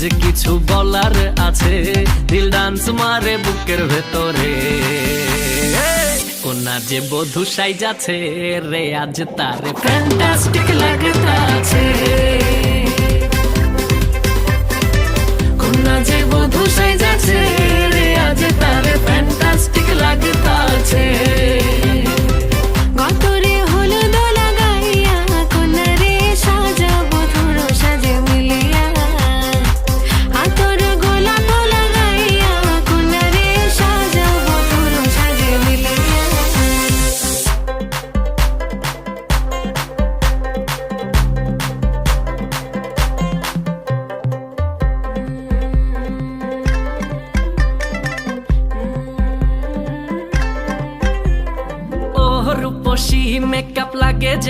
আজ কিছু বলার আছে। দিল ডান্স মারে বুকের ভেতরে। কোনা যে বধু সাইজ আছে রে, আজ তার ফ্যান্টাস্টিক লাগতাছে। রূপসী মেকআপ লাগে যে